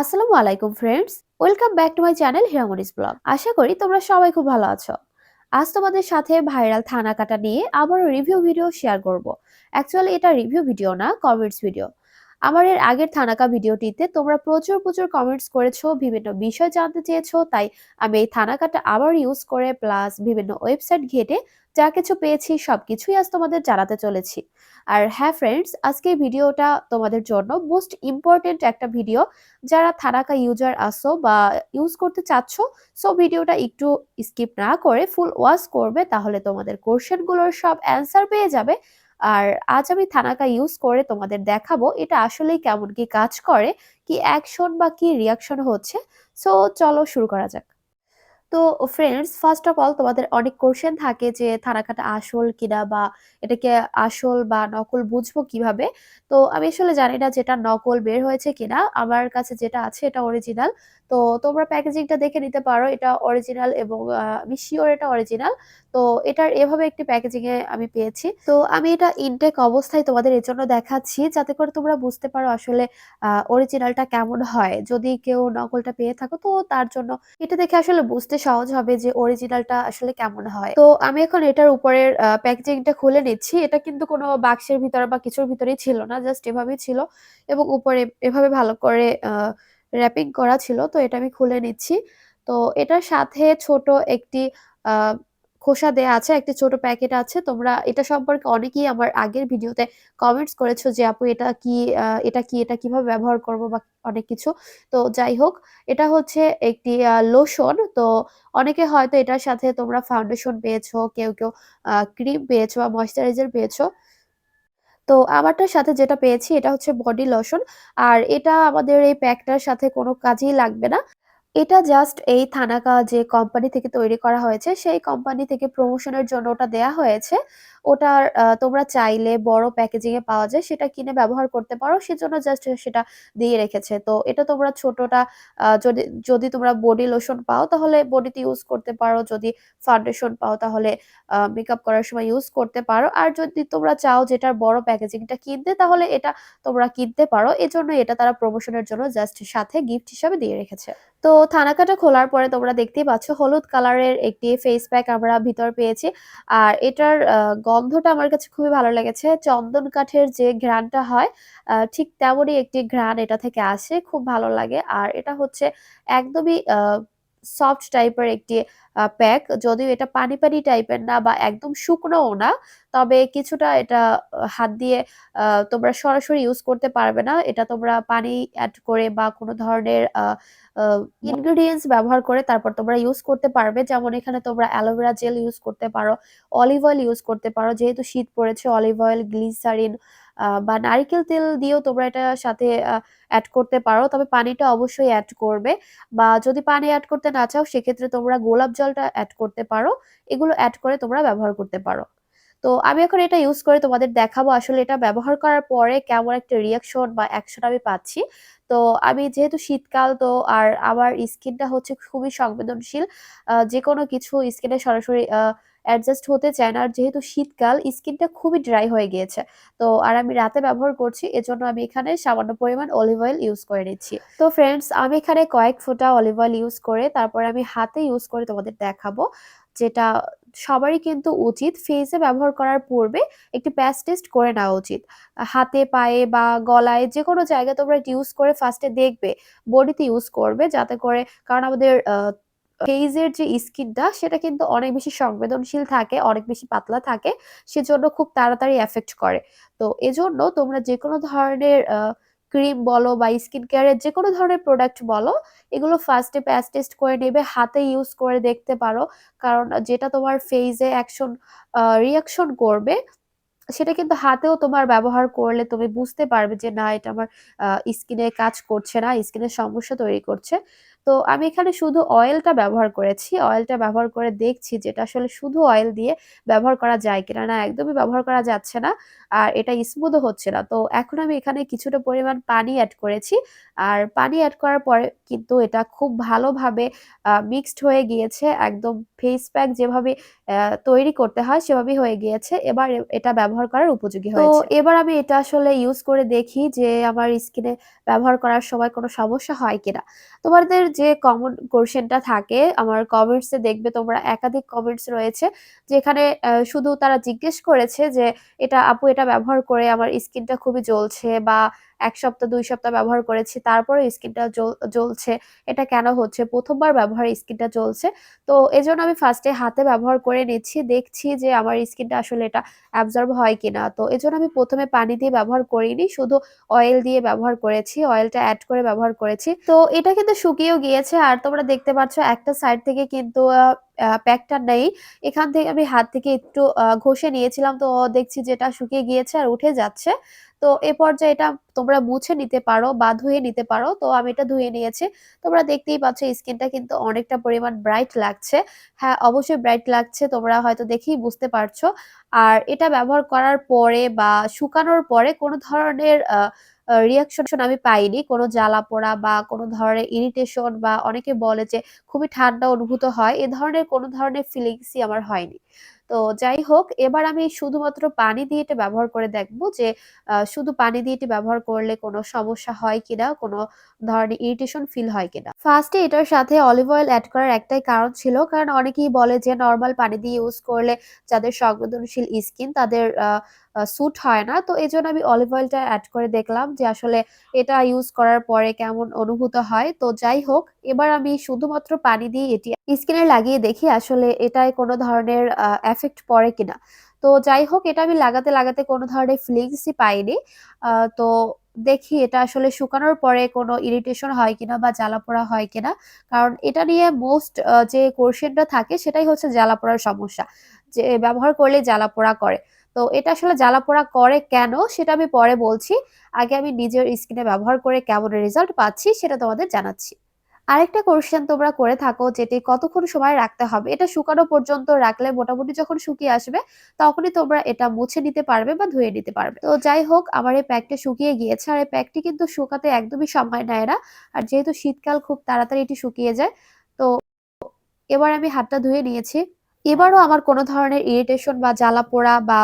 আসসালামু আলাইকুম friends welcome back to my channel Hiramoni's vlog আশা করি তোমরা সবাই খুব ভালো আছো। আজ তোমাদের সাথে ভাইরাল থানা কাটা নিয়ে আবারও রিভিউ ভিডিও শেয়ার করব। অ্যাকচুয়ালি এটা রিভিউ ভিডিও না কমেন্টস ভিডিও আমার এর আগের থানাকা ভিডিওটিতে তোমরা প্রচুর প্রচুর কমেন্টস করেছ, বিভিন্ন বিষয় জানতে চেয়েছো, তাই আমি এই থানাকাটা আবার ইউজ করে প্লাস বিভিন্ন ওয়েবসাইট ঘেটে যা কিছু পেয়েছি, সবকিছুই আজ তোমাদের জানাতে চলেছি। আর হ্যাঁ ফ্রেন্ডস আজকে ভিডিওটা তোমাদের জন্য মোস্ট ইম্পর্টেন্ট একটা ভিডিও যারা থানাকা ইউজার আসো বা ইউজ করতে চাচ্ছ সো ভিডিওটা একটু স্কিপ না করে ফুল ওয়াচ করবে, তাহলে তোমাদের কোশ্চেনগুলোর সব অ্যান্সার পেয়ে যাবে। আর আজ আমি থানাকা ইউজ করে তোমাদের দেখাবো, এটা আসলেই কেমন কি কাজ করে, কি অ্যাকশন বা কি রিয়াকশন হচ্ছে। সো চলো শুরু করা যাক। তো ফ্রেন্ডস ফার্স্ট অফ অল তোমাদের অনেক কোশ্চেন থাকে যে থানাকাটা আসল কিনা বা এটাকে আসল বা নকল বুঝব কীভাবে? তো আমি আসলে জানি না যেটা নকল বের হয়েছে কিনা। আমার কাছে যেটা আছে এটা অরিজিনাল তো তোমরা প্যাকেজিংটা দেখে নিতে পারো। এটা অরিজিনাল এবং আমি শিওর এটা অরিজিনাল তো এটার এভাবে একটি প্যাকেজিং এ আমি পেয়েছি। তো আমি এটা ইনটেক অবস্থায় তোমাদের এর জন্য দেখাচ্ছি, যাতে করে তোমরা বুঝতে পারো আসলে অরিজিনালটা কেমন হয়। যদি কেউ নকলটা পেয়ে থাকো, তো তার জন্য এটা দেখে আসলে বুঝতে সহজ হবে যে অরিজিনালটা আসলে কেমন হয়। তো আমি এখন এটার উপরের প্যাকেজিংটা খুলে নিচ্ছি। এটা কিন্তু কোনো বাক্সের ভিতরে বা কিছুর ভিতরেই ছিল না জাস্ট এভাবেই ছিল এবং উপরে এভাবে ভালো করে র্যাপিং করা ছিল। তো এটা আমি খুলে নিচ্ছি। তো এটার সাথে ছোট একটি খোসা দেয়া আছে, একটি ছোট প্যাকেট আছে। তোমরা এটা সম্পর্কে অনেকেই আমার আগের ভিডিওতে কমেন্টস করেছ যে, আপু, এটা কি এটা কি, এটা কীভাবে ব্যবহার করব? বা অনেক কিছু। তো যাই হোক, এটা হচ্ছে একটি লোশন তো অনেকে হয়তো এটার সাথে তোমরা ফাউন্ডেশন পেয়েছ, কেউ কেউ ক্রিম পেয়েছ বা ময়শ্চারাইজার পেয়েছ। তো আমারটার সাথে যেটা পেয়েছি, এটা হচ্ছে বডি লোশন আর এটা আমাদের এই প্যাকটার সাথে কোনো কাজেই লাগবে না। এটা জাস্ট এই থানাকা যে কোম্পানি থেকে তৈরি করা হয়েছে, সেই কোম্পানি থেকে প্রমোশনের জন্য ওটা দেয়া হয়েছে। আহ, তোমরা চাইলে বড় প্যাকেজিং এ পাওয়া যায় সেটা কিনে ব্যবহার করতে পারো সেজন্য জাস্ট সেটা দিয়ে রেখেছে। তো এটা তোমরা ছোটটা যদি যদি তোমরা বডি লোশন পাও তাহলে বডিতে ইউজ করতে পারো যদি ফাউন্ডেশন পাও তাহলে মেকআপ করার সময় ইউজ করতে পারো। আর যদি তোমরা চাও যেটার বড় প্যাকেজিংটা কিনতে তাহলে এটা তোমরা কিনতে পারো। এজন্য এটা তারা প্রমোশনের জন্য জাস্ট সাথে গিফট হিসাবে দিয়ে রেখেছে। তো থানাকাটা খোলার পরে তোমরা দেখতেই পাচ্ছ হলুদ কালারের একটি ফেস প্যাক আমরা ভিতর পেয়েছি। আর এটার গন্ধটা আমার কাছে খুবই ভালো লেগেছে। চন্দন কাঠের যে ঘ্রাণটা হয় ঠিক তেমনই একটি ঘ্রাণ এটা থেকে আসে, খুব ভালো লাগে। আর এটা হচ্ছে একদমই সফট টাইপের একটি প্যাক যদিও এটা পানি পানি টাইপের না বা একদম শুকনোও না, তবে কিছুটা এটা হাত দিয়ে তোমরা সরাসরি ইউজ করতে পারবে না। এটা তোমরা পানি অ্যাড করে বা কোনো ধরনের ইনগ্রেডিয়েন্টস ব্যবহার করে তারপর তোমরা ইউজ করতে পারবে। যেমন এখানে তোমরা অ্যালোভেরা জেল ইউজ করতে পারো অলিভ অয়েল ইউজ করতে পারো। যেহেতু শীত পড়েছে অলিভ অয়েল গ্লিসারিন বা নারিকেল তেল দিয়েও তোমরা এটা সাথে অ্যাড করতে পারো। তবে পানিটা অবশ্যই অ্যাড করবে। বা যদি পানি অ্যাড করতে না চাও, সেক্ষেত্রে তোমরা গোলাপ জলটা অ্যাড করতে পারো। এগুলো অ্যাড করে তোমরা ব্যবহার করতে পারো। তো আমি এখন এটা ইউজ করে তোমাদের দেখাবো। আসলে এটা ব্যবহার করার পরে কেমন একটা রিয়াকশন বা অ্যাকশন আমি পাচ্ছি। তো আমি যেহেতু শীতকাল, তো আর আমার স্কিনটা হচ্ছে খুবই সংবেদনশীল। যে কোনো কিছু স্কিনে সরাসরি অ্যাডজাস্ট হতে চায় না। আর যেহেতু শীতকাল, স্কিনটা খুবই ড্রাই হয়ে গিয়েছে। তো, আর আমি রাতে ব্যবহার করছি, এজন্য আমি এখানে সামান্য পরিমাণ অলিভ অয়েল ইউজ করে নিচ্ছি। তো ফ্রেন্ডস আমি এখানে কয়েক ফোঁটা অলিভ অয়েল ইউজ করে, তারপরে আমি হাতে ইউজ করে তোমাদের দেখাবো, যেটা সবারই কিন্তু উচিত। ফেসে ব্যবহার করার পূর্বে একটি প্যাচ টেস্ট করে নেওয়া উচিত। হাতে, পায়ে বা গলায় যে কোনো জায়গায় তোমরা ইউজ করে ফার্স্টে দেখবে বডিতে ইউজ করবে, যাতে করে, কারণ আমাদের ফেজের যে স্কিনটা সেটা কিন্তু অনেক বেশি সংবেদনশীল থাকে, অনেক বেশি পাতলা থাকে, সেজন্য খুব তাড়াতাড়ি এফেক্ট করে। তো এজন্য তোমরা যে কোনো ধরনের ক্রিম বলো বা স্কিন কেয়ারের যে কোনো ধরনের প্রোডাক্ট বলো, এগুলো ফার্স্টে প্যাচ টেস্ট করে নেবে, হাতে ইউজ করে দেখতে পারো। কারণ যেটা তোমার ফেজে অ্যাকশন রিয়াকশন করবে, সেটা কিন্তু হাতেও তোমার ব্যবহার করলে তুমি বুঝতে পারবে যে, না, এটা আমার স্কিনে কাজ করছে না স্কিনের সমস্যা তৈরি করছে। তো আমি এখানে শুধু অয়েলটা ব্যবহার করেছি। অয়েলটা ব্যবহার করে দেখছি যেটা আসলে শুধু অয়েল দিয়ে ব্যবহার করা যায় কিনা। না একদমই ব্যবহার করা যাচ্ছে না। আর এটা স্মুথও হচ্ছে না। তো এখন আমি এখানে কিছুটা পরিমাণ পানি অ্যাড করেছি। আর পানি অ্যাড করার পরে কিন্তু এটা খুব ভালোভাবে মিক্সড হয়ে গিয়েছে। একদম ফেস প্যাক যেভাবে তৈরি করতে হয় সেভাবেই হয়ে গিয়েছে। এবার এটা ব্যবহার করার উপযোগী হয়েছে। তো এবার আমি এটা আসলে ইউজ করে দেখি যে আমার স্কিনে ব্যবহার করার সময় কোনো সমস্যা হয় কিনা। তোমাদের যে কমন কোয়েশ্চেনটা থাকে, আমার কমেন্টস দেখবে তোমরা একাধিক কমেন্টস রয়েছে, যেখানে শুধু তারা জিজ্ঞেস করেছে যে, এটা আপু এটা ব্যবহার করে আমার স্কিনটা খুবই জ্বলছে বা ১ সপ্তাহ ২ সপ্তাহ ব্যবহার করেছি, তারপরেও স্কিনটা জ্বলছে। এটা কেন হচ্ছে? ১ম বার ব্যবহারে স্কিনটা জ্বলছে। তো এজন্য আমি ফার্স্টে হাতে ব্যবহার করে নিচ্ছি। দেখছি যে আমার স্কিনটা আসলে এটা অ্যাবজর্ব হয় কিনা। তো এজন্য আমি প্রথমে পানি দিয়ে ব্যবহার করিনি। শুধু অয়েল দিয়ে ব্যবহার করেছি। অয়েলটা অ্যাড করে ব্যবহার করেছি। তো এটা কিন্তু শুকিয়েও গিয়েছে আর তোমরা দেখতে পাচ্ছ একটা সাইড থেকে কিন্তু প্যাকটা নেই। এখান থেকে আমি হাত থেকে একটু ঘষে নিয়েছিলাম তো দেখছি যে এটা শুকিয়ে গিয়েছে আর উঠে যাচ্ছে। তো এ পর্যায়ে এটা তোমরা মুছে নিতে পারো বা ধুয়ে নিতে পারো। তো আমি এটা ধুয়ে নিয়েছি। তোমরা দেখতেই পাচ্ছ স্কিনটা কিন্তু অনেকটা পরিমাণ ব্রাইট লাগছে। হ্যাঁ, অবশ্যই ব্রাইট লাগছে। তোমরা হয়তো দেখেই বুঝতে পারছ। আর এটা ব্যবহার করার পরে বা শুকানোর পরে কোনো ধরনের আ আ রিঅ্যাকশন আমি পাইনি। কোনো জ্বালা-পোড়া বা কোন ধরনের ইরিটেশন বা অনেকে বলে যে খুবই ঠান্ডা অনুভূত হয়। এ ধরনের কোন ধরনের ফিলিংসই আমার হয়নি। তো যাই হোক এবার আমি শুধুমাত্র পানি দিয়ে এটা ব্যবহার করে দেখব যে শুধু পানি দিয়ে এটি ব্যবহার করলে কোনো সমস্যা হয় কিনা, কোনো ধরনের ইরিটেশন ফিল হয় কিনা। ফার্স্টে এটার সাথে অলিভ অয়েল অ্যাড করার একটাই কারণ ছিল। কারণ অনেকেই বলে যে নরমাল পানি দিয়ে ইউজ করলে যাদের সংবেদনশীল স্কিন তাদের স্যুট হয় না। তো এজন্য আমি অলিভ অয়েলটা অ্যাড করে দেখলাম যে আসলে এটা ইউজ করার পরে কেমন অনুভূত হয়। তো যাই হোক এবার আমি শুধুমাত্র পানি দিয়ে এটি স্কিনে লাগিয়ে দেখি আসলে এটায় কোনো ধরনের এফেক্ট পড়ে কিনা। তো যাই হোক এটা আমি লাগাতে, লাগাতে কোনো ধরনের ফিলিংসই পাইনি। তো দেখি এটা আসলে শুকানোর পরে কোনো ইরিটেশন হয় কিনা বা জ্বালা-পোড়া হয় কিনা। কারণ এটা নিয়ে মোস্ট যে কোয়েশ্চেনটা থাকে সেটাই হচ্ছে জ্বালা-পোড়ার সমস্যা। যে ব্যবহার করলেই জ্বালা-পোড়া করে। তো এটা আসলে জ্বালা-পোড়া করে কেন সেটা আমি পরে বলছি। আগে আমি নিজের স্কিনে ব্যবহার করে কেমন রেজাল্ট পাচ্ছি সেটা তোমাদের জানাচ্ছি। আরেকটা কোয়েশ্চেন তোমরা করে থাকো যেটি কতক্ষণ সময় রাখতে হবে? এটা শুকানো পর্যন্ত রাখলে মোটামুটি যখন শুকিয়ে আসবে তখনই তোমরা এটা মুছে নিতে পারবে বা ধুয়ে নিতে পারবে। তো যাই হোক, আমার এই প্যাকটা শুকিয়ে গিয়েছে। আর এই প্যাকটি কিন্তু শুকাতে একদমই সময় নেয় না। আর যেহেতু শীতকাল খুব তাড়াতাড়ি এটি শুকিয়ে যায়। তো এবার আমি হাতটা ধুয়ে নিয়েছি। এবারও আমার কোনো ধরনের ইরিটেশন বা জ্বালা-পোড়া বা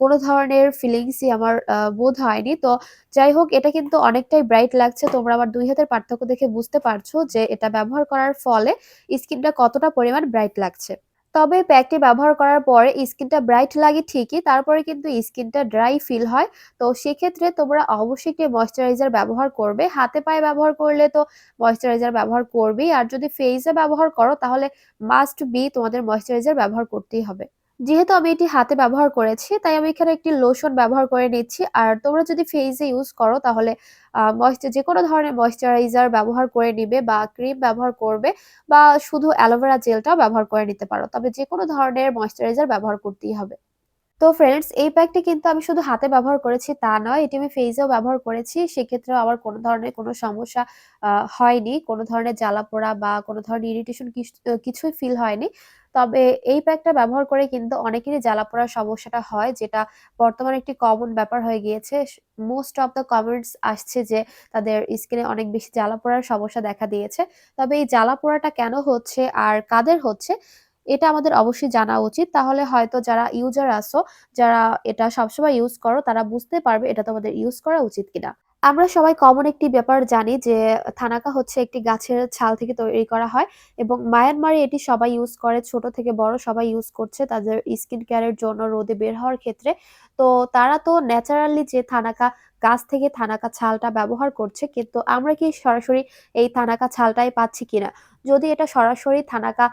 কোনো ধরনের ফিলিংসই আমার বোধ হয়নি। তো যাই হোক, এটা কিন্তু অনেকটাই ব্রাইট লাগছে। তোমরা আমার দুই হাতের পার্থক্য দেখে বুঝতে পারছ যে এটা ব্যবহার করার ফলে স্কিনটা কতটা পরিমাণ ব্রাইট লাগছে। তবে প্যাকটি ব্যবহার করার পরে স্কিনটা ব্রাইট লাগে ঠিকই। তারপরে কিন্তু স্কিনটা ড্রাই ফিল হয়। তো সেক্ষেত্রে তোমরা অবশ্যই একটি ময়শ্চারাইজার ব্যবহার করবে। হাতে পায়ে ব্যবহার করলে তো ময়শ্চারাইজার ব্যবহার করবেই। আর যদি ফেসে ব্যবহার করো, তাহলে মাস্ট বি তোমাদের ময়শ্চারাইজার ব্যবহার করতেই হবে। যেহেতু আমি এটি হাতে ব্যবহার করেছি, তাই আমি এখানে একটি লোশন ব্যবহার করে নিচ্ছি। আর তোমরা যদি ফেইস এ ইউজ করো, তাহলে ময়েশ্চার যেকোনো ধরনের ময়েশ্চারাইজার ব্যবহার করে নিবে বা ক্রিম ব্যবহার করবে বা শুধু অ্যালোভেরা জেলটাও ব্যবহার করে নিতে পারো। তবে যেকোনো ধরনের ময়েশ্চারাইজার ব্যবহার করতেই হবে। তো ফ্রেন্ডস এই প্যাকটি কিন্তু আমি শুধু হাতে ব্যবহার করেছি, তা নয়। এটি আমি ফেইস এও ব্যবহার করেছি। সেক্ষেত্রেও আমার কোনো ধরনের কোনো সমস্যা হয়নি। কোনো ধরনের জ্বালা-পোড়া বা কোনো ধরনের ইরিটেশন কিছুই ফিল হয়নি। তবে এই প্যাকটা ব্যবহার করে কিন্তু অনেকেরই জ্বালা-পোড়ার সমস্যাটা হয়, যেটা বর্তমানে একটি কমন ব্যাপার হয়ে গিয়েছে। মোস্ট অফ দ্যা কমেন্টস আসছে যে তাদের স্কিনে অনেক বেশি জ্বালা-পোড়ার সমস্যা দেখা দিয়েছে। তবে এই জ্বালা-পোড়াটা কেন হচ্ছে আর কাদের হচ্ছে, এটা আমাদের অবশ্যই জানা উচিত। তাহলে হয়তো যারা ইউজার আসো যারা এটা সবসময় ইউজ করো, তারা বুঝতে পারবে এটা তোমাদের ইউজ করা উচিত কিনা। আমরা সবাই কমন একটি ব্যাপার জানি যে, থানাকা হচ্ছে একটি গাছের ছাল থেকে তৈরি করা হয় এবং মায়ানমারে এটি সবাই ইউজ করে। ছোট থেকে বড় সবাই ইউজ করছে তাদের স্কিন কেয়ারের জন্য রোদে বের হওয়ার ক্ষেত্রে। তো তারা তো ন্যাচারালি যে থানাকা গাছ থেকে থানাকা ছালটা ব্যবহার করছে। কিন্তু আমরা কি সরাসরি এই থানাকা ছালটাই পাচ্ছি কিনা? যদি এটা সরাসরি থানাকা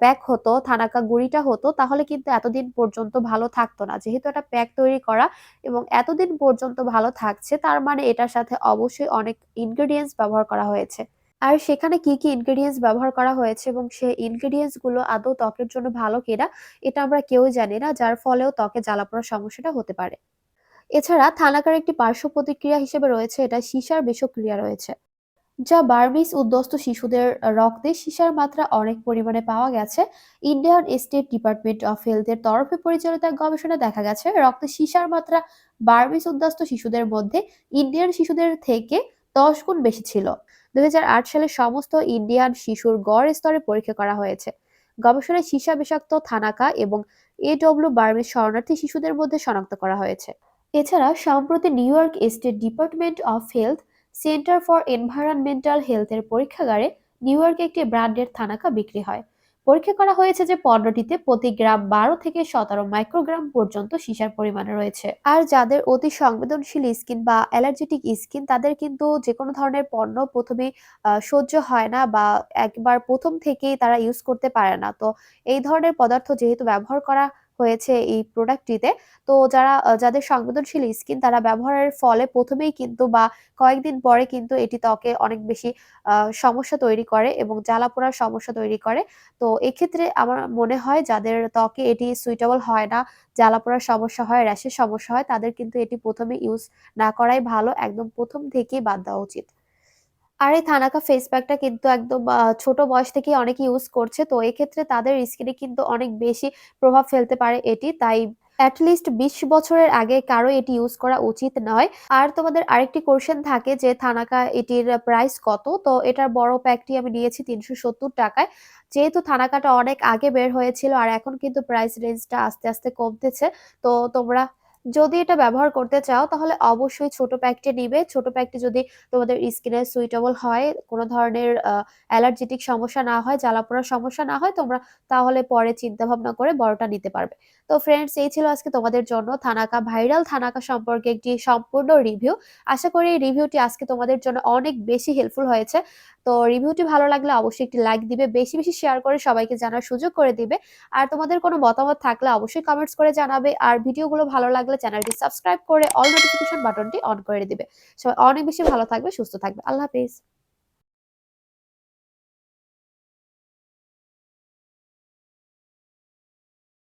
প্যাক হতো, থানাকা গুড়িটা হতো তাহলে কিন্তু এতদিন পর্যন্ত ভালো থাকতো না। যেহেতু এটা প্যাক তৈরি করা এবং এতদিন পর্যন্ত ভালো থাকছে তার মানে এটার সাথে অবশ্যই অনেক ইনগ্রেডিয়েন্টস ব্যবহার করা হয়েছে। আর সেখানে কি, কি ইনগ্রেডিয়েন্টস ব্যবহার করা হয়েছে এবং সেই ইনগ্রেডিয়েন্টসগুলো আদৌ ত্বকের জন্য ভালো কিনা এটা আমরা কেউই জানি না। যার ফলেও ত্বকে জ্বালা-পোড়ার সমস্যাটা হতে পারে। এছাড়া থানাকার একটি পার্শ্ব প্রতিক্রিয়া হিসেবে রয়েছে এটা সীসার বিষক্রিয়া রয়েছে। যা বার্মিজ উদ্বস্ত শিশুদের রক্তে সীসার মাত্রা অনেক পরিমাণে পাওয়া গেছে। ইন্ডিয়ান স্টেট ডিপার্টমেন্ট অফ হেলথের তরফে পরিচালিত এক গবেষণায় দেখা গেছে, রক্তে সীসার মাত্রা বার্মিজ উদ্বস্ত শিশুদের মধ্যে ইন্ডিয়ান শিশুদের থেকে দশ গুণ বেশি ছিল। দুই হাজার আট সালে সমস্ত ইন্ডিয়ান শিশুর গড় স্তরে পরীক্ষা করা হয়েছে। গবেষণায় সীসা বিষাক্ত থানাকা এবং এডব্লিউ বার্মিজ শরণার্থী শিশুদের মধ্যে শনাক্ত করা হয়েছে। এছাড়া, সম্প্রতি New York State Department of Health Center for Environmental হেলথের পরীক্ষাগারে নিউ ইয়র্কে একটি ব্র্যান্ডের থানাকা বিক্রি হয়। পরীক্ষা করা হয়েছে যে পণ্যটিতে প্রতি গ্রাম বারো থেকে সতেরো মাইক্রোগ্রাম পর্যন্ত সিসার পরিমাণ রয়েছে। আর যাদের অতি সংবেদনশীল স্কিন বা অ্যালার্জেটিক স্কিন, তাদের কিন্তু যে কোনো ধরনের পণ্য প্রথমে সহ্য হয় না বা একবার প্রথম থেকেই তারা ইউজ করতে পারে না। তো এই ধরনের পদার্থ যেহেতু ব্যবহার করা হয়েছে এই প্রোডাক্টটিতে তো যারা যাদের সংবেদনশীল স্কিন তারা ব্যবহারের ফলে প্রথমেই কিন্তু বা কয়েকদিন পরে কিন্তু এটি ত্বকে অনেক বেশি সমস্যা তৈরি করে এবং জ্বালা পোড়ার সমস্যা তৈরি করে। তো এক্ষেত্রে আমার মনে হয় যাদের ত্বকে এটি সুইটেবল হয় না জ্বালা পোড়ার সমস্যা হয়, র্যাশের সমস্যা হয়, তাদের কিন্তু এটি প্রথমে ইউজ না করাই ভালো। একদম প্রথম থেকেই বাদ দেওয়া উচিত। আর এই থানাকা ফেস প্যাকটা কিন্তু একদম ছোট বয়স থেকেই অনেকে ইউজ করছে। তো এক্ষেত্রে তাদের স্কিনে কিন্তু অনেক বেশি প্রভাব ফেলতে পারে এটি। তাই অ্যাটলিস্ট বিশ বছরের আগে কারও এটি ইউজ করা উচিত নয়। আর তোমাদের আরেকটি কোশ্চেন থাকে যে থানাকা এটির প্রাইস কত? তো এটার বড় প্যাকটি আমি নিয়েছি তিনশো সত্তর টাকায়। যেহেতু থানাকাটা অনেক আগে বের হয়েছিল আর এখন কিন্তু প্রাইস রেঞ্জটা আস্তে আস্তে কমতেছে, তো তোমরা যদি এটা ব্যবহার করতে চাও, তাহলে অবশ্যই ছোট প্যাকটি নিবে। ছোট প্যাকটি যদি তোমাদের স্কিনে সুইটেবল হয়, কোনো ধরনের অ্যালার্জেটিক সমস্যা না হয়, জ্বালা পোড়ার সমস্যা না হয়, তোমরা তাহলে পরে চিন্তা ভাবনা করে বড়টা নিতে পারবে। তো ফ্রেন্ডস এই ছিল আজকে তোমাদের জন্য থানাকা ভাইরাল। থানাকা সম্পর্কে একটি সম্পূর্ণ রিভিউ আশা করি এই রিভিউটি আজকে তোমাদের জন্য অনেক বেশি হেল্পফুল হয়েছে। তো রিভিউটি ভালো লাগলে অবশ্যই একটি লাইক দিবে, বেশি বেশি শেয়ার করে সবাইকে জানার সুযোগ করে দিবে। আর তোমাদের কোনো মতামত থাকলে অবশ্যই কমেন্টস করে জানাবে। আর ভিডিওগুলো ভালো লাগলে চ্যানেলটি সাবস্ক্রাইব করে অল নোটিফিকেশন বাটনটি অন করে দিবে। সবাই অনেক বেশি ভালো থাকবে, সুস্থ থাকবে। আল্লাহ হাফিজ।